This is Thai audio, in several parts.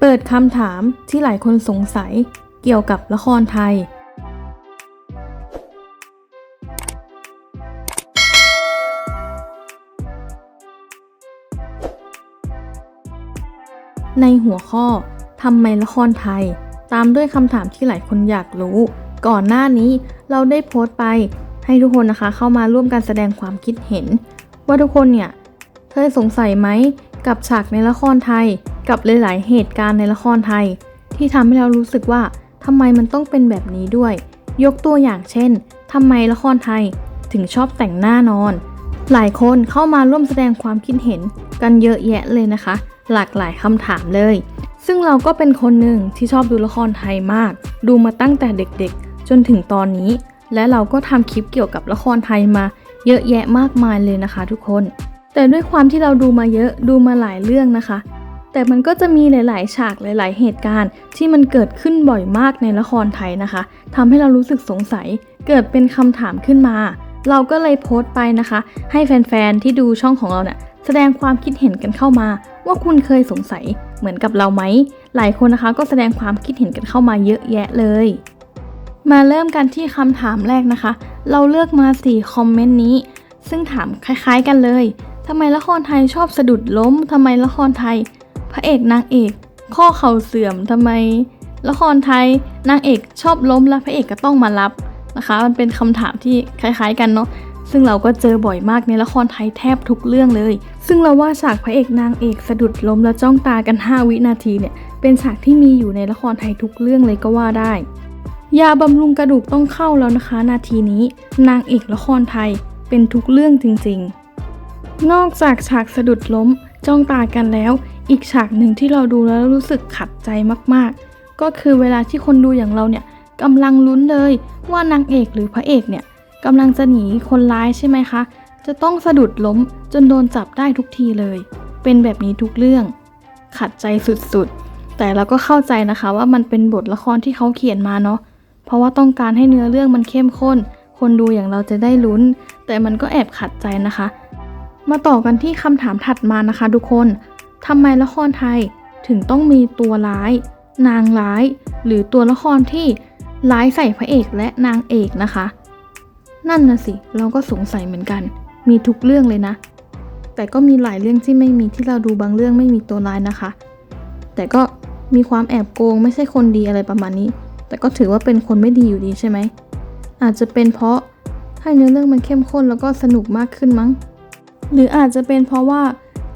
เปิดคำถามที่หลายคนสงสัยเกี่ยวกับละครไทย ในหัวข้อทำไมละครไทย ตามด้วยคำถามที่หลายคนอยากรู้ ก่อนหน้านี้เราได้โพสต์ไปให้ทุกคนนะคะเข้ามาร่วมกันแสดงความคิดเห็น ว่าทุกคนเนี่ยเคยสงสัยไหม กับฉากในละครไทย กับหลายๆเหตุการณ์ในละครไทย ที่ทำให้เรารู้สึกว่าทำไมมันต้องเป็นแบบนี้ด้วย ยกตัวอย่างเช่นทำไมละครไทยถึงชอบแต่งหน้านอน หลายคนเข้ามาร่วมแสดงความคิดเห็นกันเยอะแยะเลยนะคะ หลากหลายคำถามเลย ซึ่งเราก็เป็นคนหนึ่งที่ชอบดูละครไทยมาก ดูมาตั้งแต่เด็กๆ จนถึงตอนนี้ และเราก็ทำคลิปเกี่ยวกับละครไทยมาเยอะแยะมากมายเลยนะคะทุกคน แต่ด้วยความที่เราดูมาเยอะดูมาหลายเรื่องนะคะ แต่มันก็จะมีหลาย ๆ ฉากหลาย ๆ เหตุการณ์ ที่มันเกิดขึ้นบ่อยมากในละครไทยนะคะทำให้เรารู้สึกสงสัย เกิดเป็นคำถามขึ้นมา เราก็เลยโพสต์ไปนะคะ ให้แฟน ๆ ที่ดูช่องของเราเนี่ยแสดงความคิดเห็นกันเข้ามา ว่าคุณเคยสงสัยเหมือนกับเราไหม หลายคนนะคะก็แสดงความคิดเห็นกันเข้ามาเยอะแยะเลย มาเริ่มกันที่คำถามแรกนะคะ เราเลือกมา 4 คอมเมนต์นี้ ซึ่งถามคล้ายๆกันเลย ทำไมละครไทยชอบสะดุดล้มทำไมละครไทย พระเอกนางเอก ข้อเข่าเสื่อมทำไม ละครไทยนางเอกชอบล้มแล้วพระเอกก็ต้องมารับนะคะ มันเป็นคำถามที่คล้าย ๆ กันเนาะซึ่งเราก็เจอบ่อยมากในละครไทยแทบทุกเรื่องเลย ซึ่งเราว่าฉากพระเอกนางเอกสะดุดล้มแล้วจ้องตากัน 5 วินาทีเนี่ย เป็นฉากที่มีอยู่ในละครไทยทุกเรื่องเลยก็ว่าได้ ยาบำรุงกระดูกต้องเข้าแล้วนะคะ นาทีนี้ นางเอกละครไทยเป็นทุกเรื่องจริง ๆ นอกจากฉากสะดุดล้มจ้องตากันแล้ว อีกฉากหนึ่งที่เราดูแล้วรู้สึกขัดใจมากๆ ก็คือเวลาที่คนดูอย่างเราเนี่ยกำลังลุ้นเลยว่านางเอกหรือพระเอกเนี่ยกำลังจะหนีคนร้ายใช่ไหมคะ จะต้องสะดุดล้มจนโดนจับได้ทุกทีเลย เป็นแบบนี้ทุกเรื่อง ขัดใจสุดๆ แต่เราก็เข้าใจนะคะว่ามันเป็นบทละครที่เขาเขียนมาเนาะเพราะว่าต้องการให้เนื้อเรื่องมันเข้มข้น คนดูอย่างเราจะได้ลุ้น แต่มันก็แอบขัดใจนะคะ มาต่อกันที่คำถามถัดมานะคะทุกคนทำไมละครไทยถึงต้องมีตัวร้าย นางร้าย หรือตัวละครที่ร้ายใส่พระเอกและนางเอกนะคะ นั่นนะสิ เราก็สงสัยเหมือนกัน มีทุกเรื่องเลยนะ แต่ก็มีหลายเรื่องที่ไม่มีที่เราดูบางเรื่องไม่มีตัวร้ายนะคะ แต่ก็มีความแอบโกงไม่ใช่คนดีอะไรประมาณนี้ แต่ก็ถือว่าเป็นคนไม่ดีอยู่ดีใช่ไหมอาจจะเป็นเพราะให้เนื้อเรื่องมันเข้มข้นแล้วก็สนุกมากขึ้นมั้ง หรืออาจจะเป็นเพราะว่า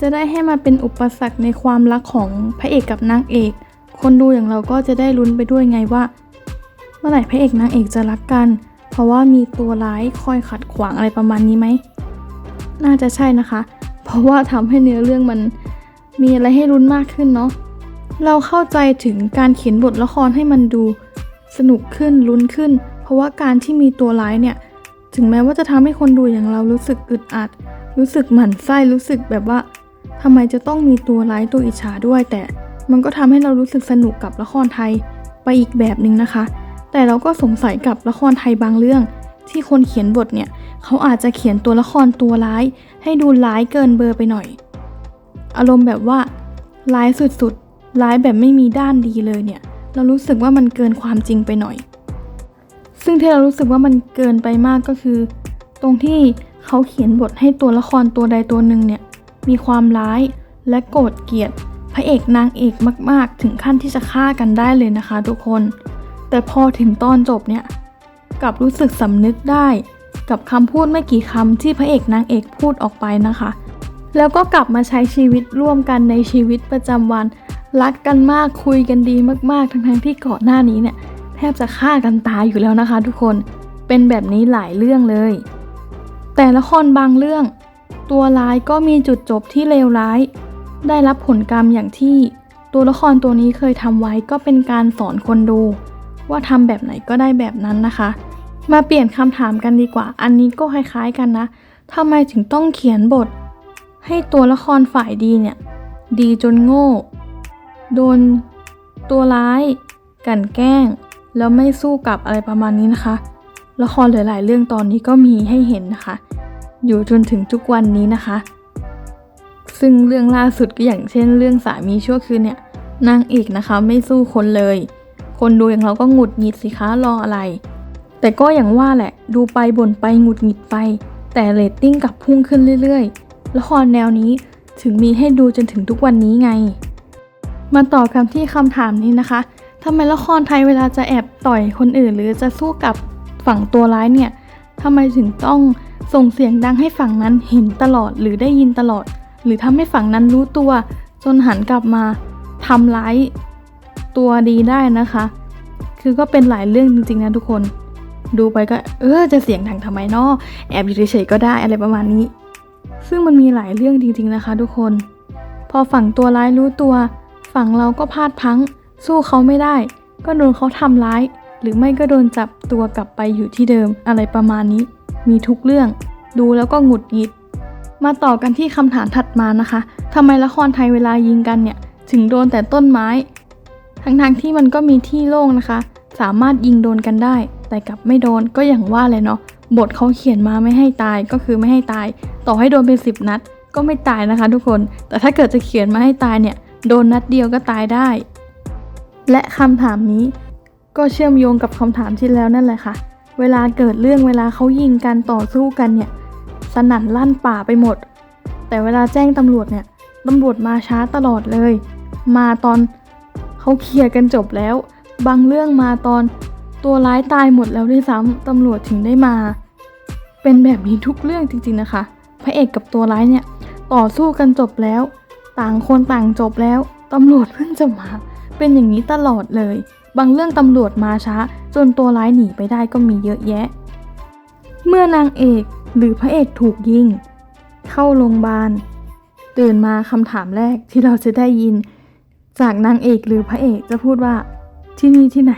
จะได้ให้มาเป็นอุปสรรคในความรักของพระเอกกับนางเอก คนดูอย่างเราก็จะได้ลุ้นไปด้วยไงว่า เมื่อไหร่พระเอกนางเอกจะรักกัน เพราะว่ามีตัวร้ายคอยขัดขวางอะไรประมาณนี้ไหม น่าจะใช่นะคะ เพราะว่าทำให้เนื้อเรื่องมันมีอะไรให้ลุ้นมากขึ้นเนาะ เราเข้าใจถึงการเขียนบทละครให้มันดูสนุกขึ้นลุ้นขึ้น เพราะว่าการที่มีตัวร้ายเนี่ย ถึงแม้ว่าจะทำให้คนดูอย่างเรารู้สึกอึดอัด รู้สึกหมั่นไส้รู้สึกแบบว่าทำไมจะต้องมีตัวร้ายตัวอิจฉาด้วย แต่มันก็ทำให้เรารู้สึกสนุกกับละครไทยไปอีกแบบหนึ่งนะคะ แต่เราก็สงสัยกับละครไทยบางเรื่อง ที่คนเขียนบทเนี่ยเขาอาจจะเขียนตัวละครตัวร้าย ให้ดูร้ายเกินเบอร์ไปหน่อย อารมณ์แบบว่าร้ายสุดๆร้ายแบบไม่มีด้านดีเลยเนี่ย เรารู้สึกว่ามันเกินความจริงไปหน่อย ซึ่งที่เรารู้สึกว่ามันเกินไปมากก็คือ ตรงที่ เขาเขียนบทให้ตัวละครตัวใดตัวหนึ่งเนี่ยมีความร้ายและโกรธเกลียดพระเอกนางเอกมาก ๆ ถึงขั้นที่จะฆ่ากันได้เลยนะคะทุกคน แต่พอถึงตอนจบเนี่ยกลับรู้สึกสำนึกได้ กับคำพูดไม่กี่คำที่พระเอกนางเอกพูดออกไปนะคะ แล้วก็กลับมาใช้ชีวิตร่วมกันในชีวิตประจำวัน รักกันมากคุยกันดีมาก ๆ ทั้งๆที่ก่อนหน้านี้เนี่ยแทบจะฆ่ากันตายอยู่แล้วนะคะ ทุกคนเป็นแบบนี้หลายเรื่องเลย แต่ละครบางเรื่อง ตัวร้ายก็มีจุดจบที่เลวร้าย ได้รับผลกรรมอย่างที่ ตัวละครตัวนี้เคยทำไว้ก็เป็นการสอนคนดู ว่าทำแบบไหนก็ได้แบบนั้นนะคะ มาเปลี่ยนคำถามกันดีกว่า อันนี้ก็คล้ายๆกันนะทำไมถึงต้องเขียนบท ให้ตัวละครฝ่ายดีเนี่ย ดีจนโง่ โดนตัวร้าย กันแกล้ง แล้วไม่สู้กลับอะไรประมาณนี้นะคะ ละครหลาย ๆ เรื่องตอนนี้ก็มีให้เห็นนะคะ อยู่จนถึงทุกวันนี้นะคะ ซึ่งเรื่องล่าสุดก็อย่างเช่น เรื่องสามีชั่วคืนเนี่ยนางเอกนะคะไม่สู้คนเลย คนดูอย่างเราก็หงุดหงิดสิคะรออะไร แต่ก็อย่างว่าแหละดูไปบ่นไปหงุดหงิดไป แต่เรตติ้งกลับพุ่งขึ้นเรื่อย ๆ ละครแนวนี้ถึงมีให้ดูจนถึงทุกวันนี้ไง มาต่อกันที่คำถามนี้นะคะทำไมละครไทยเวลาจะแอบต่อยคนอื่นหรือจะสู้กับ ฝั่งตัวร้ายเนี่ยทำไมถึงต้องส่งเสียงดังให้ฝั่งนั้นเห็นตลอดหรือได้ยินตลอด หรือทำให้ฝั่งนั้นรู้ตัว จนหันกลับมาทำร้ายตัวดีได้นะคะ คือก็เป็นหลายเรื่องจริงๆนะทุกคน ดูไปก็เออจะเสียงดังทำไมนอแอบอยู่เฉยๆก็ได้อะไรประมาณนี้ ซึ่งมันมีหลายเรื่องจริงๆนะคะ ทุกคน พอฝั่งตัวร้ายรู้ตัว ฝั่งเราก็พลาดพัง สู้เขาไม่ได้ ก็โดนเขาทำร้าย หรือไม่ก็โดนจับตัวกลับไปอยู่ที่เดิมอะไรประมาณนี้ มีทุกเรื่อง ดูแล้วก็หงุดหงิด มาต่อกันที่คำถามถัดมานะคะทำไมละครไทยเวลายิงกันเนี่ย ถึงโดนแต่ต้นไม้ ทั้งๆที่มันก็มีที่โล่งนะคะ สามารถยิงโดนกันได้ แต่กลับไม่โดนก็อย่างว่าเลยเนาะบทเขาเขียนมาไม่ให้ตายก็คือไม่ให้ตาย ต่อให้โดนเป็นสิบนัด ก็ไม่ตายนะคะทุกคน แต่ถ้าเกิดจะเขียนมาให้ตายเนี่ย โดนนัดเดียวก็ตายได้ และคำถามนี้ ก็เชื่อมโยงกับคำถามที่แล้วนั่นแหละค่ะ เวลาเกิดเรื่องเวลาเขายิงกันต่อสู้กันเนี่ย สนั่นลั่นป่าไปหมด แต่เวลาแจ้งตำรวจเนี่ยตำรวจมาช้าตลอดเลย มาตอนเขาเคลียร์กันจบแล้ว บางเรื่องมาตอนตัวร้ายตายหมดแล้วด้วยซ้ำตำรวจถึงได้มา เป็นแบบนี้ทุกเรื่องจริงๆนะคะ พระเอกกับตัวร้ายเนี่ยต่อสู้กันจบแล้ว ต่างคนต่างจบแล้วตำรวจเพิ่งจะมา เป็นอย่างนี้ตลอดเลย บางเรื่องตำรวจมาช้า จนตัวร้ายหนีไปได้ก็มีเยอะแยะ เมื่อนางเอกหรือพระเอกถูกยิง เข้าโรงพยาบาลตื่นมาคำถามแรกที่เราจะได้ยิน จากนางเอกหรือพระเอกจะพูดว่าที่นี่ที่ไหน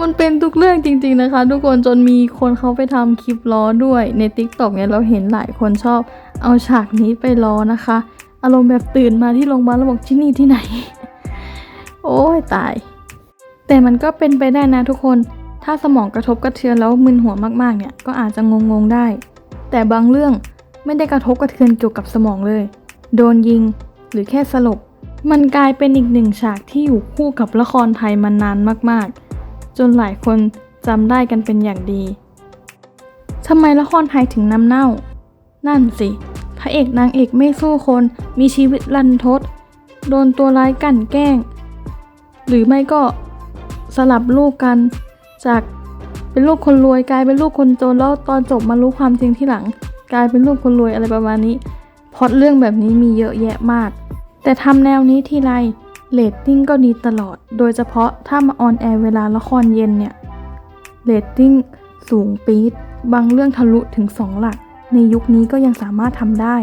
มันเป็นทุกเรื่องจริงๆนะคะ ทุกคนจนมีคนเขาไปทำคลิปล้อด้วยใน t ิ k t o k เนี่ยเราเห็นหลายคนชอบเอาฉากนี้ไปล้อนะคะ อารมณ์แบบตื่นมาที่โรงพยาบาลแล้วบอกที่นี่ที่ไหน โอ้ยตาย แต่มันก็เป็นไปได้นะทุกคน ถ้าสมองกระทบกระเทือนแล้วมึนหัวมากๆเนี่ยก็อาจจะงงๆได้ แต่บางเรื่องไม่ได้กระทบกระเทือนเกี่ยวกับสมองเลย โดนยิงหรือแค่สลบ มันกลายเป็นอีกหนึ่งฉากที่อยู่คู่กับละครไทยมานานมากๆ จนหลายคนจำได้กันเป็นอย่างดีทำไมละครไทยถึงน้ำเน่า นั่นสิ พระเอกนางเอกไม่สู้คน มีชีวิตรันทด โดนตัวร้ายกั่นแกล้ง หรือไม่ก็ สลับลูกกัน จากเป็นลูกคนรวยกลายเป็นลูกคนจนแล้วตอนจบมารู้ความจริงที่หลัง กลายเป็นลูกคนรวยอะไรประมาณนี้พอดเรื่องแบบนี้มีเยอะแยะมาก แต่ทำแนวนี้ทีไรเรตติ้งก็ดีตลอด โดยเฉพาะถ้ามาออนแอร์เวลาละครเย็นเนี่ยเรตติ้งสูงปี๊ดบางเรื่องทะลุถึง 2 หลัก ในยุคนี้ก็ยังสามารถทำได้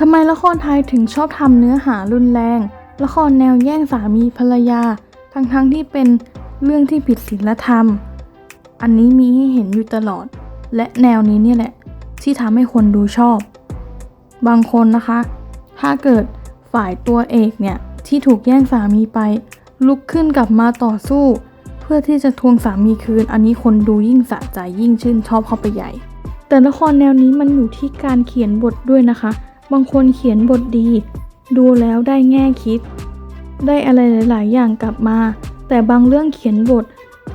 ทำไมละครไทยถึงชอบทำเนื้อหารุนแรง ละครแนวแย่งสามีภรรยา ทั้งๆทที่เป็นเรื่องที่ผิดศีลธรรม อันนี้มีให้เห็นอยู่ตลอด และแนวนี้เนี่ยแหละ ที่ทำให้คนดูชอบ บางคนนะคะ ถ้าเกิดฝ่ายตัวเอกเนี่ยที่ถูกแย่งสามีไป ลุกขึ้นกลับมาต่อสู้ เพื่อที่จะทวงสามีคืน อันนี้คนดูยิ่งสะใจยิ่งชื่นชอบเข้าไปใหญ่ แต่ละครแนวนี้มันอยู่ที่การเขียนบทด้วยนะคะ บางคนเขียนบทดี ดูแล้วได้แง่คิด ได้อะไรหลาย ๆ อย่างกลับมา แต่บางเรื่องเขียนบท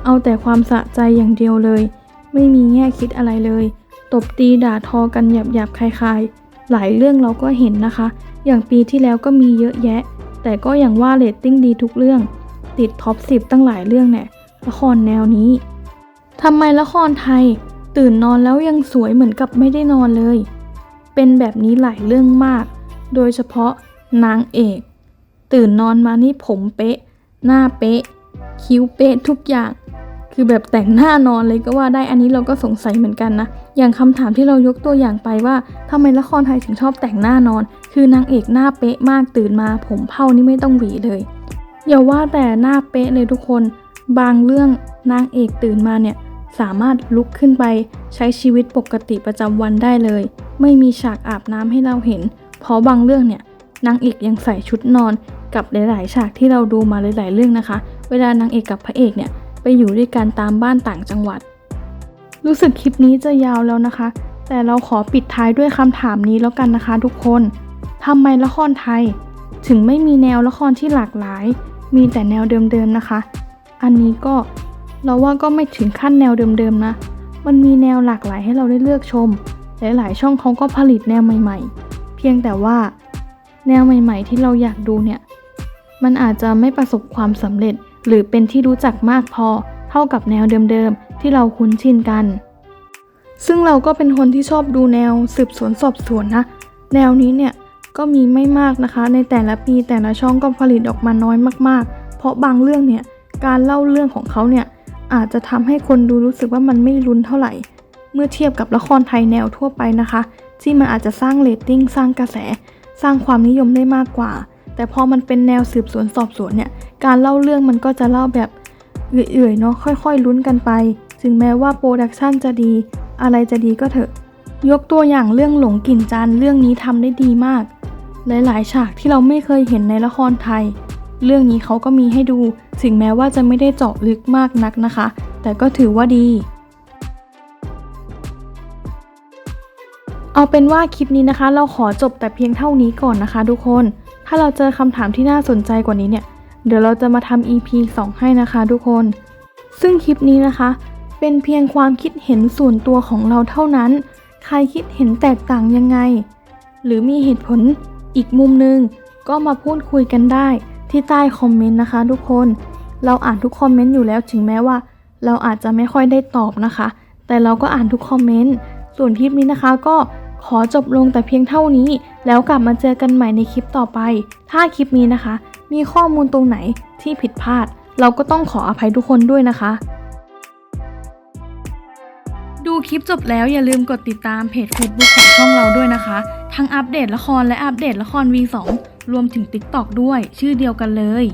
เอาแต่ความสะใจอย่างเดียวเลย ไม่มีแง่คิดอะไรเลย ตบตีด่าทอกันหยาบๆคลายๆ หลายเรื่องเราก็เห็นนะคะ อย่างปีที่แล้วก็มีเยอะแยะ แต่ก็อย่างว่าเรตติ้งดีทุกเรื่อง ติดท็อป 10 ตั้งหลายเรื่องเนี่ยละครแนวนี้ทำไมละครไทย ตื่นนอนแล้วยังสวยเหมือนกับไม่ได้นอนเลย เป็นแบบนี้หลายเรื่องมาก โดยเฉพาะนางเอก ตื่นนอนมานี่ผมเป๊ะ หน้าเป๊ะ คิ้วเป๊ะทุกอย่าง คือแบบแต่งหน้านอนเลยก็ว่าได้อันนี้เราก็สงสัยเหมือนกันนะ อย่างคำถามที่เรายกตัวอย่างไปว่าทำไมละครไทยถึงชอบแต่งหน้านอน คือนางเอกหน้าเป๊ะมากตื่นมา ผมเผ้านี่ไม่ต้องหวีเลย อย่าว่าแต่หน้าเป๊ะเลยทุกคน บางเรื่องนางเอกตื่นมาเนี่ย สามารถลุกขึ้นไปใช้ชีวิตปกติประจำวันได้เลย ไม่มีฉากอาบน้ำให้เราเห็น เพราะบางเรื่องเนี่ยนางเอกยังใส่ชุดนอนกับหลายๆ ฉากที่เราดูมาหลาย ๆ เรื่องนะคะ เวลานางเอกกับพระเอกเนี่ยไปอยู่ด้วยกันตามบ้านต่างจังหวัด รู้สึกคลิปนี้จะยาวแล้วนะคะ แต่เราขอปิดท้ายด้วยคำถามนี้แล้วกันนะคะ ทุกคนทำไมละครไทย ถึงไม่มีแนวละครที่หลากหลาย มีแต่แนวเดิมๆนะคะ อันนี้ก็ เราว่าก็ไม่ถึงขั้นแนวเดิมๆนะ มันมีแนวหลากหลายให้เราได้เลือกชม หลายๆช่องเขาก็ผลิตแนวใหม่ ๆ เพียงแต่ว่า แนวใหม่ ๆ ที่เราอยากดูเนี่ย มันอาจจะไม่ประสบความสำเร็จ หรือเป็นที่รู้จักมากพอเท่ากับแนวเดิมๆที่เราคุ้นชินกัน ซึ่งเราก็เป็นคนที่ชอบดูแนวสืบสวนสอบสวนนะ แนวนี้เนี่ยก็มีไม่มากนะคะ ในแต่ละปีแต่ละช่องก็ผลิตออกมาน้อยมากๆ เพราะบางเรื่องเนี่ยการเล่าเรื่องของเขาเนี่ย อาจจะทำให้คนดูรู้สึกว่ามันไม่ลุ้นเท่าไหร่ เมื่อเทียบกับละครไทยแนวทั่วไปนะคะ ที่มันอาจจะสร้างเรตติ้งสร้างกระแส สร้างความนิยมได้มากกว่า แต่พอมันเป็นแนวสืบสวนสอบสวนเนี่ยการเล่าเรื่องมันก็จะเล่าแบบเอื่อยๆเนาะค่อยๆลุ้นกันไป ถึงแม้ว่าโปรดักชันจะดี อะไรจะดีก็เถอะ ยกตัวอย่างเรื่องหลงกลิ่นจานเรื่องนี้ทำได้ดีมาก หลายๆ ฉากที่เราไม่เคยเห็นในละครไทย เรื่องนี้เขาก็มีให้ดู ถึงแม้ว่าจะไม่ได้เจาะลึกมากนักนะคะ แต่ก็ถือว่าดี เอาเป็นว่าคลิปนี้นะคะ เราขอจบแต่เพียงเท่านี้ก่อนนะคะ ทุกคน ถ้าเราเจอคำถามที่น่าสนใจกว่านี้เนี่ย เดี๋ยวเราจะมาทำ EP 2 ให้นะคะ ทุกคน ซึ่งคลิปนี้นะคะ เป็นเพียงความคิดเห็นส่วนตัวของเราเท่านั้น ใครคิดเห็นแตกต่างยังไง หรือมีเหตุผลอีกมุมหนึ่งก็มาพูดคุยกันได้ ที่ใต้คอมเมนต์นะคะ ทุกคน เราอ่านทุกคอมเมนต์อยู่แล้วถึงแม้ว่า เราอาจจะไม่ค่อยได้ตอบนะคะ แต่เราก็อ่านทุกคอมเมนต์ ส่วนคลิปนี้นะคะก็ขอจบลงแต่เพียงเท่านี้ แล้วกลับมาเจอกันใหม่ในคลิปต่อไป ถ้าคลิปนี้นะคะ มีข้อมูลตรงไหนที่ผิดพลาด เราก็ต้องขออภัยทุกคนด้วยนะคะ ดูคลิปจบแล้วอย่าลืมกดติดตามเพจ Facebook ของช่องเราด้วยนะคะ ทั้งอัปเดตละครและอัปเดตละคร V2 รวมถึง TikTok ด้วยชื่อเดียวกันเลย